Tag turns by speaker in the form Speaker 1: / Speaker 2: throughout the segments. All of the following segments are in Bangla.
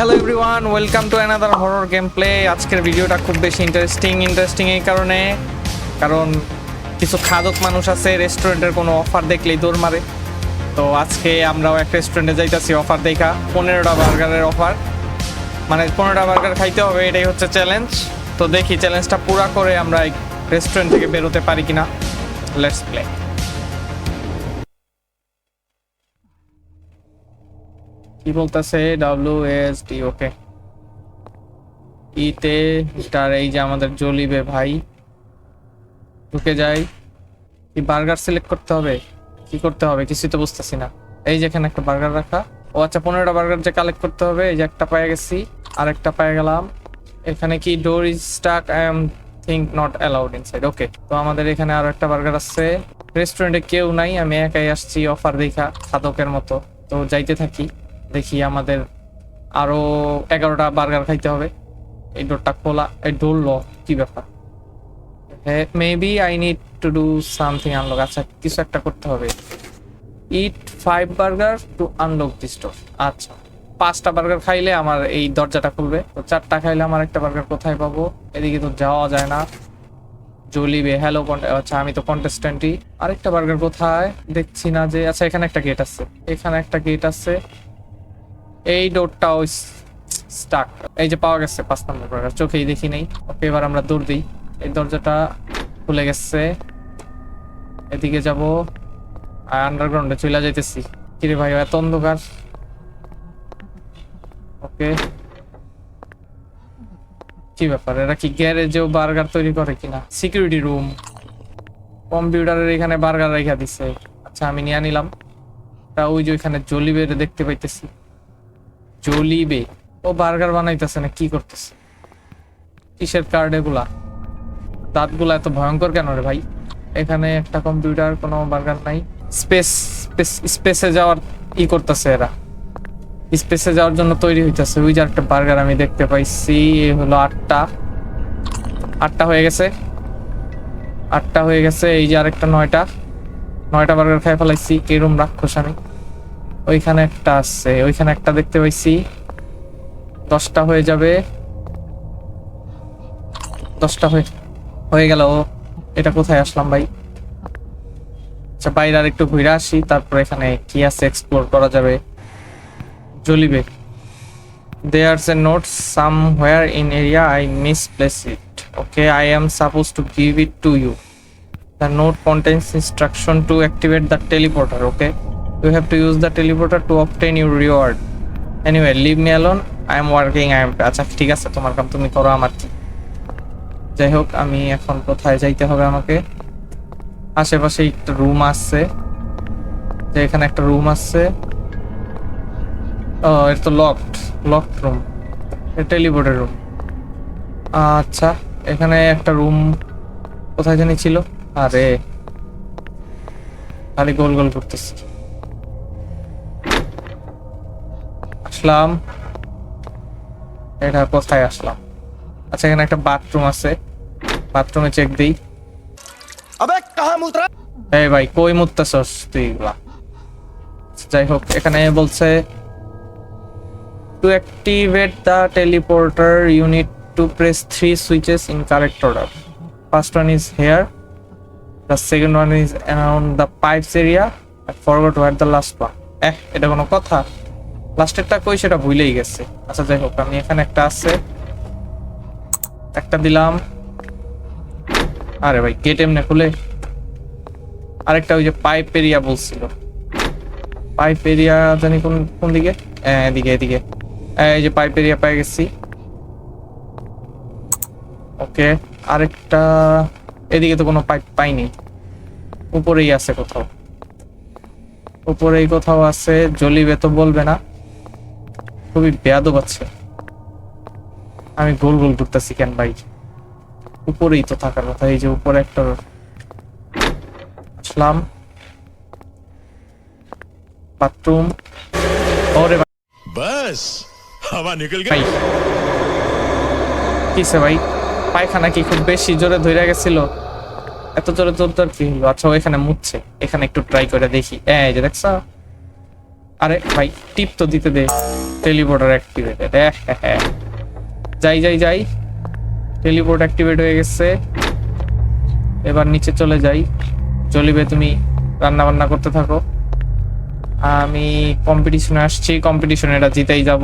Speaker 1: Hello everyone welcome to another horror game play আজকের ভিডিওটা খুব বেশি ইন্টারেস্টিং ইন্টারেস্টিং এই কারণে। কারণ কিছু খাদক মানুষ আছে রেস্টুরেন্টের কোনো অফার দেখলেই দৌড় মারে। তো আজকে আমরাও এক রেস্টুরেন্টে যাইতাছি অফার দেখা, পনেরোটা বার্গারের অফার মানে পনেরোটা বার্গার খাইতে হবে, এটাই হচ্ছে চ্যালেঞ্জ তো দেখি চ্যালেঞ্জটা পুরা করে আমরা রেস্টুরেন্ট থেকে বেরোতে পারি কিনা। লেটস প্লে কি বলতেছে ডাব্লিউ এস ডি ওকে ইতে স্টার এই যে আমাদের জ্বলিবে ভাই। ঢুকে যাই। কি বার্গার সিলেক্ট করতে হবে। কি করতে হবে? কিছুই তো বুঝতেছি না। এই যে এখানে একটা বার্গার রাখা। ও আচ্ছা পনেরোটা বার্গার যে কালেক্ট করতে হবে, এই যে একটা পেয়ে গেছি আর একটা পেয়ে গেলাম। এখানে কি door is stuck I am think not allowed inside okay তো আমাদের এখানে আরও একটা বার্গার আছে। রেস্টুরেন্টে কেউ নাই, আমি একাই আসছি অফার দেখা খাদকের মতো। তো যাইতে থাকি। দেখি আমাদের আরও এগারোটা বার্গার খাইতে হবে। এই ডোরটা খোলা, এই ডোর ল কি ব্যাপার? Maybe I need to do something unlock আচ্ছা কিছু একটা করতে হবে। Eat five burger to unlock this door আচ্ছা পাঁচটা বার্গার খাইলে আমার এই দরজাটা খুলবে। তো চারটা খাইলে আমার একটা বার্গার কোথায় পাবো? এদিকে তো যাওয়া যায় না। জলিবে হ্যালো আচ্ছা আমি তো কন্টেস্ট্যান্টই আরেকটা বার্গার কোথায়? দেখছি না যে আচ্ছা এখানে একটা গেট আছে। এখানে একটা গেট আছে। এই ডোরটাও স্টাক, এই যে পাওয়া গেছে পাঁচ নম্বর চোখেই দেখি নেই। ওকে, এবার আমরা দৌড় দিই। এই দরজাটা খুলে গেছে। এদিকে যাব। আর আন্ডারগ্রাউন্ডে চলে যাইতেছি। কিরে ভাই, এত অন্ধকার। ওকে। কি ব্যাপার, এরা কি গ্যারেজেও বার্গার তৈরি করে কিনা? সিকিউরিটি রুম কম্পিউটারের এখানে বার্গার রেখা দিছে। আচ্ছা আমি নিয়ে নিলাম। তা ওই যে ওইখানে জলিবে দেখতে পাইতেছি। জলিবে ও বার্গার বানাইতেছে না, কি করতেছে? কিসের কার্ড এগুলা? দাঁতগুলা এত ভয়ঙ্কর কেন রে ভাই? এখানে একটা কম্পিউটার কোনো বার্গার নাই। স্পেস স্পেস স্পেসে যাওয়ার ই করতেছে এরা। স্পেসে যাওয়ার জন্য তৈরি হইতেছে। ওই যে একটা বার্গার আমি দেখতে পাইছি, এ হলো আটটা। আটটা হয়ে গেছে। আটটা হয়ে গেছে, এই যে আরেকটা নয়টা। নয়টা বার্গার খাই ফেলাইছি কিরম রাক্ষস আমি। ওইখানে একটা আছে, ওইখানে একটা দেখতে পাইছি। দশটা হয়ে যাবে। দশটা হয়ে হয়ে গেল। এটা কোথায় আসলাম ভাই? আচ্ছা বাইরে আর একটু ঘুরে আসি, তারপর এখানে কি আছে এক্সপ্লোর করা যাবে। জ্বলিবে। They are say note somewhere in area I misplace it okay I am suppose to give it to you the note contains instruction to activate the teleporter okay you have to use the teleporter to obtain your reward. Anyway, leave me alone. I am working. I am আচ্ছা ঠিক আছে, তোমার কাম তুমি করো আমার। যাই হোক, আমি এখন কোথায় যাইতে হবে আমাকে? আশেপাশে একটা রুম আছে। যে এখানে একটা রুম আছে। ও এটা তো লকড লকড রুম টেলিপোর্টের রুম আচ্ছা এখানে একটা রুম কোথায় জানি ছিল। আরে, খালি গোল গোল করতেছি। আসলাম। এটা কোথায় আসলাম? আচ্ছা এখানে একটা বাথরুম আছে। বাথরুমে চেক দিই।
Speaker 2: আবে কাহা মুত্রা?
Speaker 1: এই ভাই কই মুত্তাছস তুই এগুলা? আচ্ছা, যাই হোক এখানে বলছে to activate the teleporter unit to press three switches in correct order first one is here the second one is around the pipes area I forgot where the last one এহ এটা কোনো কথা? লাস্টেরটা কই সেটা ভুলেই গেছে। আচ্ছা যাই হোক আমি এখানে একটা আছে। একটা দিলাম। আরে ভাই গেট এমনি খুলে। আরেকটা ওই যে পাইপ এরিয়া বলছিল। পাইপ এরিয়া জানি কোন কোন দিকে? হ্যাঁ, এদিকে এদিকে। হ্যাঁ, এই যে পাইপ এরিয়া পেয়ে গেছি। ওকে আরেকটা এদিকে তো কোনো পাইপ পাইনি। উপরেই আছে কোথাও। উপরেই কোথাও আছে জ্বলিবে তো বলবে না। খুবই ব্যাদ বাচ্চা আমি গোল গোল করতেছি কেন ভাই? উপরেই তো থাকার কথা এই যে উপরে একটা আসলাম বাথরুম। ওরে
Speaker 2: বাস হাওয়া নিকল
Speaker 1: গই কিসে ভাই? পায়খানা কি খুব বেশি জোরে ধইরা গেছিল? এত জোরে জোরদার কি হলো আচ্ছা এখানে মুছছে এখানে একটু ট্রাই করে দেখি। এই যে দেখছ? আরে ভাই টিপ তো দিতে দে। টেলিপোর্টার অ্যাক্টিভেটেড যাই যাই যাই। টেলিপোর্ট অ্যাক্টিভেট হয়ে গেছে। এবার নিচে চলে যাই। চলিবে তুমি রান্না বান্না করতে থাকো। আমি কম্পিটিশনে আসছি। কম্পিটিশনে এটা জিতেই যাব।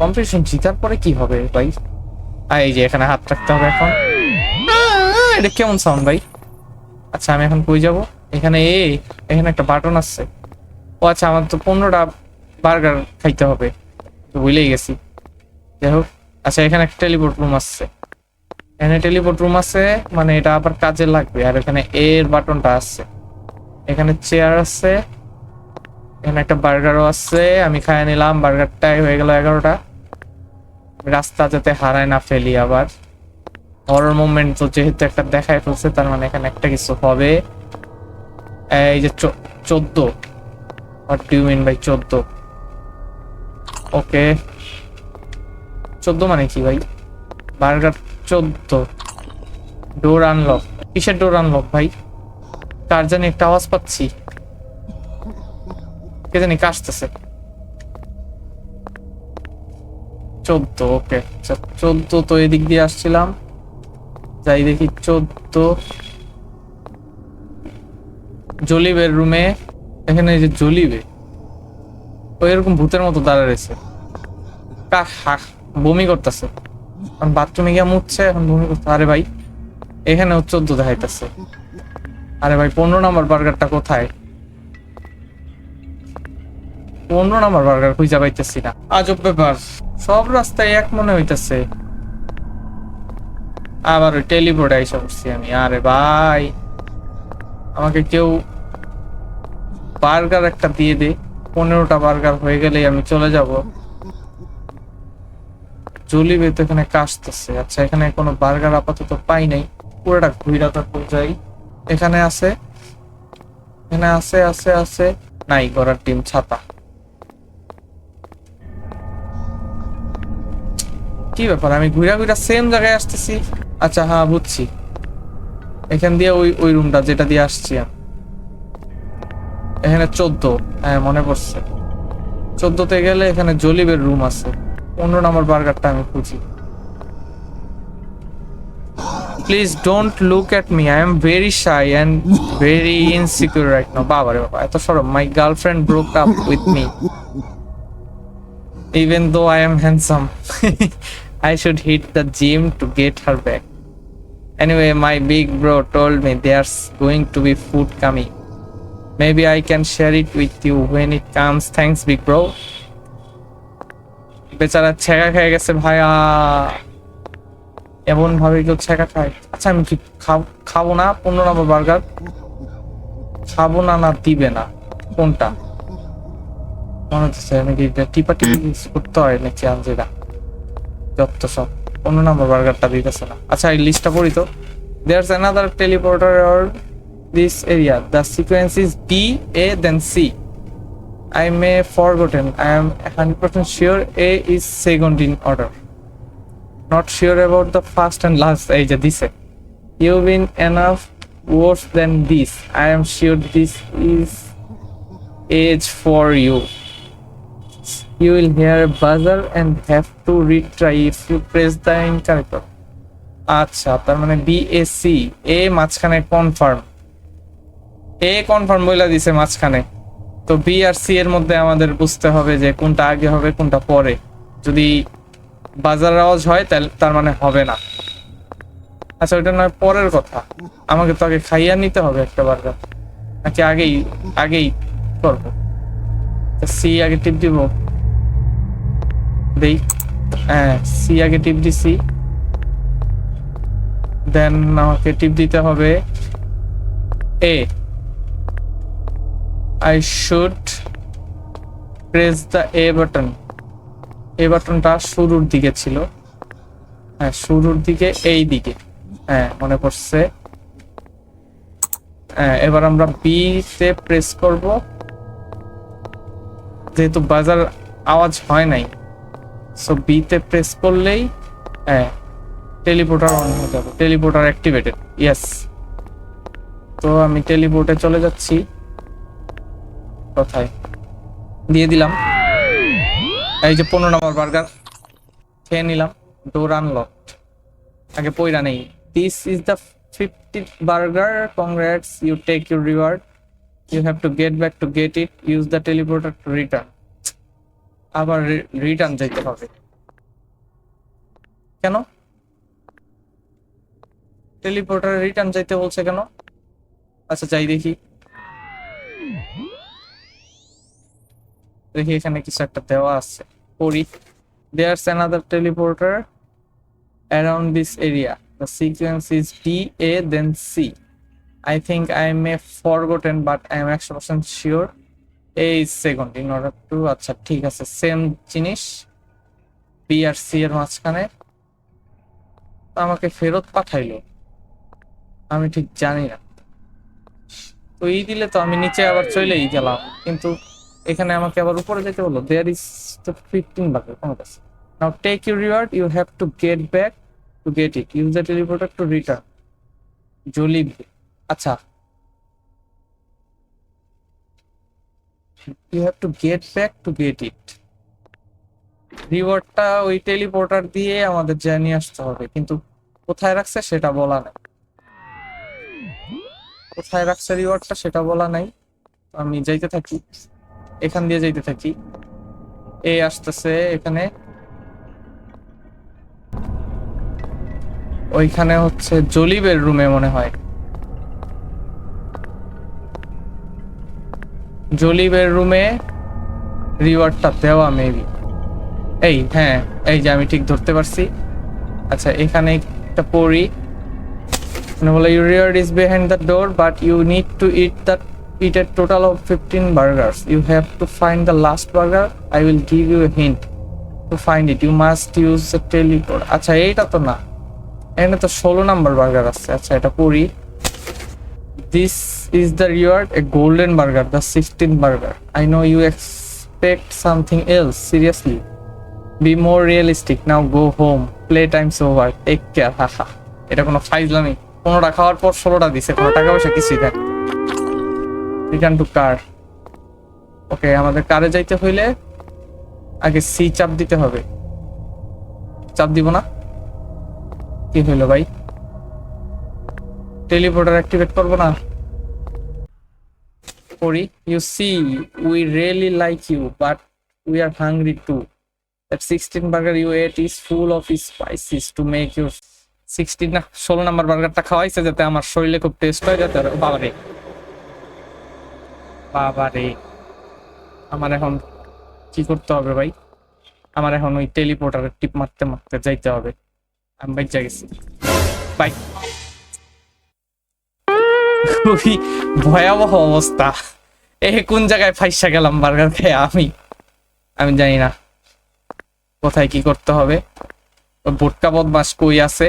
Speaker 1: কম্পিটিশন জিতার পরে কি হবে ভাই? এই যে এখানে হাত রাখতে হবে এখন। এটা কেমন সাউন্ড ভাই? আচ্ছা আমি এখন কই যাব? এখানে এ, এখানে একটা বাটন আছে। ও আচ্ছা আমার তো পনেরোটা বার্গার খাইতে হবে। ভুলেই গেছি। যাই হোক আচ্ছা এখানে একটা টেলিপোর্ট রুম আছে। এখানে টেলিপোর্ট রুম আছে মানে এটা আবার কাজে লাগবে। আর এখানে এর বাটনটা আছে। এখানে চেয়ার আছে। এখানে একটা বার্গারও আছে। আমি খাই নিলাম বার্গারটাই হয়ে গেল এগারোটা। রাস্তা যাতে হারায় না ফেলি আবার। হরর মুভমেন্ট তো যেহেতু একটা দেখায় ফেলছে, তার মানে এখানে একটা কিছু হবে। এই যে চোদ্দ। হোয়াট ডু মিন বাই চোদ্দ? ওকে। চোদ্দ মানে কি ভাই? বার্গার চোদ্দ। ডোর আনলক কিসের ডোর আনলক ভাই? কার জানি একটা আওয়াজ পাচ্ছি। কে জানি কাশতেছে। চোদ্দ, ওকে। চোদ্দ তো এদিক দিয়ে আসছিলাম। যাই দেখি চোদ্দ। জলিবের রুমে এখানে যে জলিবে। ও এরকম ভূতের মতো দাঁড়া রয়েছে। কাক হাক বমি করতেছে। কারণ বাথরুমে গিয়ে মুছছে এখন বমি করতে আরে ভাই এখানেও চোদ্দ দেখাইতেছে। আরে ভাই, পনেরো নাম্বার বার্গারটা কোথায়? পনেরো নাম্বার বার্গার খুঁজে পাইতেছি না। আজব ব্যাপার। সব রাস্তায় এক মনে হইতেছে। আবার ওই টেলিপোর্টে এসে করছি আমি। আরে ভাই, আমাকে কেউ বার্গার একটা দিয়ে দে। পনেরোটা বার্গার হয়ে গেলেই আমি চলে যাব। জলিবে তো এখানে কাশতেছে। আচ্ছা এখানে কোনো বার্গার আপাতত পাই নাই। পুরোটা ঘুইরা তারপর যাই। এখানে আছে? এখানে আছে আছে আছে। নাই গড়ার ডিম, ছাতা। কি ব্যাপার? আমি ঘুরা ঘুরা সেম জায়গায় আসতেছি? আচ্ছা হ্যাঁ বুঝছি। এখান দিয়ে ওই ওই রুমটা যেটা দিয়ে আসছি আমি। এখানে চোদ্দ। হ্যাঁ মনে পড়ছে। চোদ্দতে গেলে এখানে জলিবের রুম আছে। পনেরো নম্বর বার্গারটা আমি খুঁজি। Please don't look at me I am very shy and very insecure right now বাবা রে বাবা এত সরব my girlfriend broke up with me even though I am handsome. I should hit the gym to get her back. Anyway, my big bro told me there's going to be food coming. Maybe I can share it with you when it comes. Thanks, big bro. বেচারা ছেঁকা খেয়ে গেছে ভাইয়া। এমন ভাবে কেউ ছেঁকা খায়। আচ্ছা আমি কি খাব- না? পনেরো নম্বর বার্গার। খাব না না দিবে না। কোনটা? মনে হচ্ছে আমি কি এটা টিপা টিপি করতে হয় নাকি আনজিরা যত সব। অন্য নাম্বার বার্গারটা দিতেছে না। আচ্ছা এই লিস্টটা পড়ি তো। There's another teleporter or area. The sequence is is A, then C. I may forgotten. I am 100% sure A is second in order. Not sure about the first and last. যে দিছে You've been enough worse than this. I am sure this is age for you. You will hear a buzzer and have to retry if you press the incorrect. আচ্ছা তার মানে বি এ সি এ মাঝখানে কনফার্ম এ কনফার্ম বইলা দিছে মাঝখানে। তো বি আর সি এর মধ্যে আমাদের বুঝতে হবে যে কোনটা আগে হবে, কোনটা পরে। যদি বাজার আওয়াজ হয়, তাহলে তার মানে হবে না। আচ্ছা ওইটা নয়, পরের কথা। আমাকে তো আগে খাইয়া নিতে হবে একটা বার্গার নাকি আগেই আগেই করব। সি আগে টিপ দিব। দেই। হ্যাঁ সি আগে টিপ দিছি। দেন আমাকে টিপ দিতে হবে A I should press the A button A বাটনটা শুরুর দিকে ছিল। হ্যাঁ শুরুর দিকে, এই দিকে। হ্যাঁ মনে পড়ছে। হ্যাঁ এবার আমরা বি তে প্রেস করব। যেহেতু বাজার আওয়াজ হয় নাই। সো বি তে প্রেস করলেই হ্যাঁ টেলিপোর্টার অন হয়ে যাবে। টেলিপোর্টার অ্যাক্টিভেটেড ইয়েস তো আমি টেলিপোর্টে চলে যাচ্ছি। কোথায়? দিয়ে দিলাম। এই যে পনেরো নম্বর বার্গার, খেয়ে নিলাম। ডোর আনলক আগে পয়রা নেই। This is the fifty burger congrats you take your reward you have to get back to get it use the teleporter to return আবার রিটার্ন যাইতে হবে। কেন? টেলিপোর্টার রিটার্ন যাইতে বলছে কেন? আচ্ছা যাই দেখি। দেখি এখানে কিছু একটা দেওয়া আছে। পড়ি there's another teleporter around this area the sequence is D A then C I think I am a forgotten but I am একশো পার্সেন্ট শিওর এই সেকেন্ড ইন অর্ডার টু আচ্ছা ঠিক আছে সেম জিনিস। বি আর সি এর মাঝখানে। আমাকে ফেরত পাঠাইলো। আমি ঠিক জানি না। তো এই দিলে তো আমি নিচে আবার চলেই গেলাম। কিন্তু এখানে আমাকে আবার উপরে যেতে বলল দেয়ার ইজ তো ফিফটিন বাকি কোনো কাছে। Now take your reward you have to get back to get it use the teleporter to return Jolly আচ্ছা you have to get back to get it রিওয়ার্ডটা ওই টেলিপোর্টার দিয়ে আমাদের জানিয়ে আসতে হবে, কিন্তু কোথায় রাখছে সেটা বলা নাই। কোথায় রাখছে রিওয়ার্ডটা সেটা বলা নাই। আমি যাইতে থাকি। এখান দিয়ে যাইতে থাকি। এ আসতেছে এখানে। ওইখানে হচ্ছে জলিবের রুমে মনে হয়। জলিবের রুমে রিওয়ার্ডটা দেওয়া মেবি এই হ্যাঁ এই যে আমি ঠিক ধরতে পারছি। আচ্ছা এখানে একটা পড়ি মানে বলে you reward is behind the door but you need to eat that eat a total of 15 burgers. You have to find the last burger. I will give you a hint. To find it, you must use a teleport. আচ্ছা এইটা তো না। এখানে তো ষোলো নাম্বার বার্গার আছে। আচ্ছা এটা পড়ি। This is the reward a golden burger the sixteen burger I know you expect something else seriously be more realistic now go home play times over take care হাহা এটা কোনো ফাইজলামি। পনেরোটা খাওয়ার পর ষোলোটা দিছে। কোনো টাকা পয়সা কিছুই দেয় রিটার্ন টু কার ওকে আমাদের কারে যাইতে হইলে আগে সি চাপ দিতে হবে। চাপ দিব না। কি হইল ভাই? টেলিপোর্টার অ্যাক্টিভেট করব না? করি। You see we really like you but we are hungry to that sixteen burger you ate is full of spices to make your sixteen না, ষোলো নাম্বার বার্গারটা খাওয়াইছে যাতে আমার শরীরে খুব টেস্ট হয়, যাতে বাবারে বাবারে আমার এখন কি করতে হবে ভাই? আমার এখন ওই টেলিপোর্টারের টিপ মারতে মারতে যাইতে হবে। আমি বাইচা গেছি। বাই। খুবই ভয়াবহ অবস্থা। এ কোন জায়গায় ফাইসা গেলাম বার্গার খেয়ে? আমি আমি জানি না। কোথায় কি করতে হবে? বোটকা বদমাস কই আছে?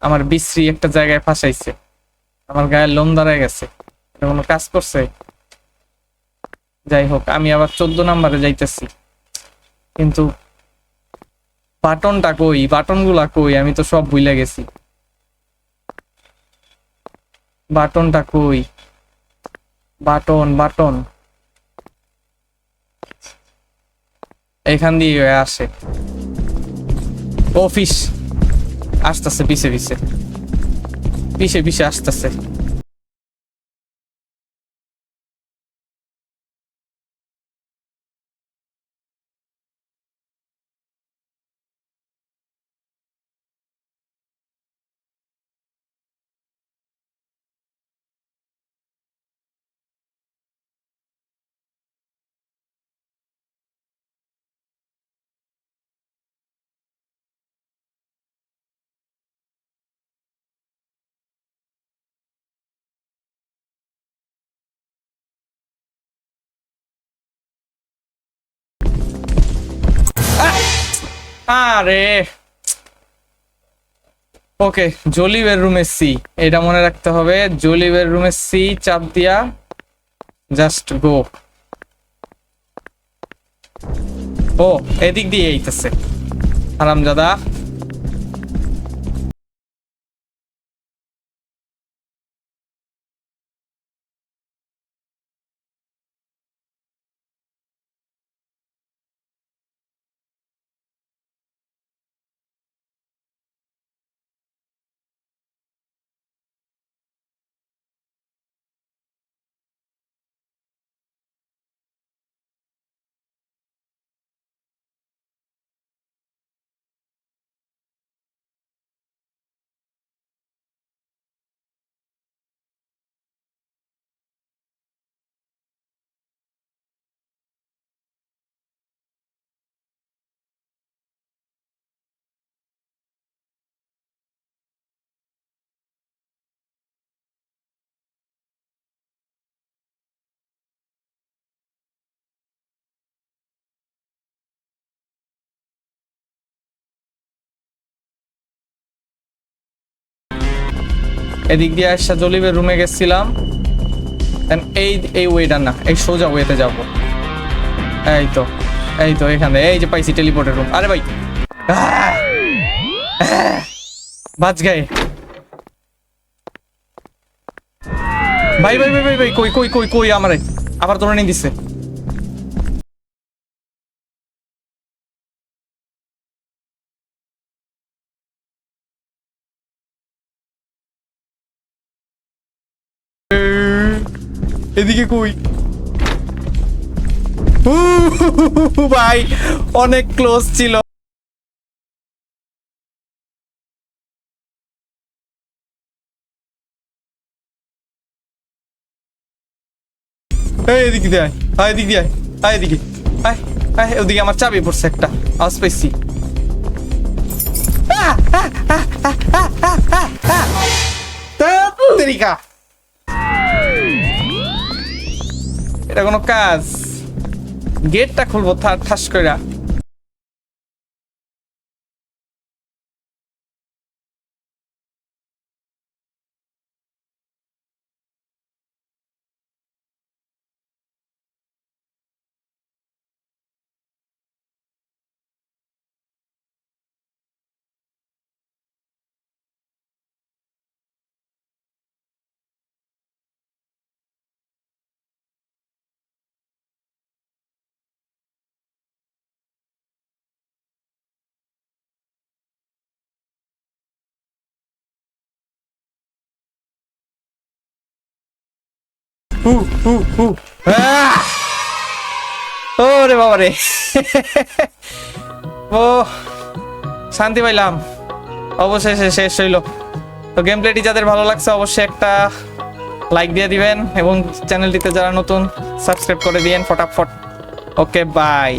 Speaker 1: আমার বিশ্রী একটা জায়গায় ফাঁসাইছে। আমার গায়ের লোম দাঁড়ায় গেছে। কোনো কাজ করছে? যাই হোক, আমি আবার চোদ্দ নাম্বারে যাইতেছি। কিন্তু বাটনটা কই? বাটনগুলা কই? আমি তো সব ভুলে গেছি। বাটনটা কই? Button button. এখান দিয়ে আসে। অফিস। আসতেছে, পিছে পিছে। পিছে পিছে আসতেছে। আরে। ওকে জলিবের রুমে সি এটা মনে রাখতে হবে জলিবের রুমে সি চাপ দিয়া জাস্ট গো ও, এদিক দিয়ে এইতেছে আরামজাদা এদিক দিয়ে আসা জলিবের রুমে গেছিলাম। এই এই ওয়েটা না, এই সোজা ওয়েতে যাব। এই তো এই তো, এখানে, এই যে পাইছি টেলিপোর্টের রুম আরে ভাই! বাজ গায়ে। ভাই ভাই ভাই ভাই ভাই, কই কই কই কই আমারে? আবার তোরা নিয়ে দিছে। এদিকে কই? ভাই, অনেক ক্লোজ ছিল। এদিকে দিয়ে আয় এদিকে দিয়ে আয় এদিকে। আয় আয়, ওদিকে আমার চাবি পড়ছে একটা, আওয়াজ পাইছি। তেরিকা। এটা কোনো কাজ। গেটটা খুলবো ঠাস কইরা। হু হু হু! ওরে বাবা রে ও, শান্তি পাইলাম। অবশেষে শেষ হইল। তো গেম প্লেটি যাদের ভালো লাগছে, অবশ্যই একটা লাইক দিয়ে দিবেন এবং চ্যানেলটিতে যারা নতুন সাবস্ক্রাইব করে দিয়েন, ফটাফট। Okay bye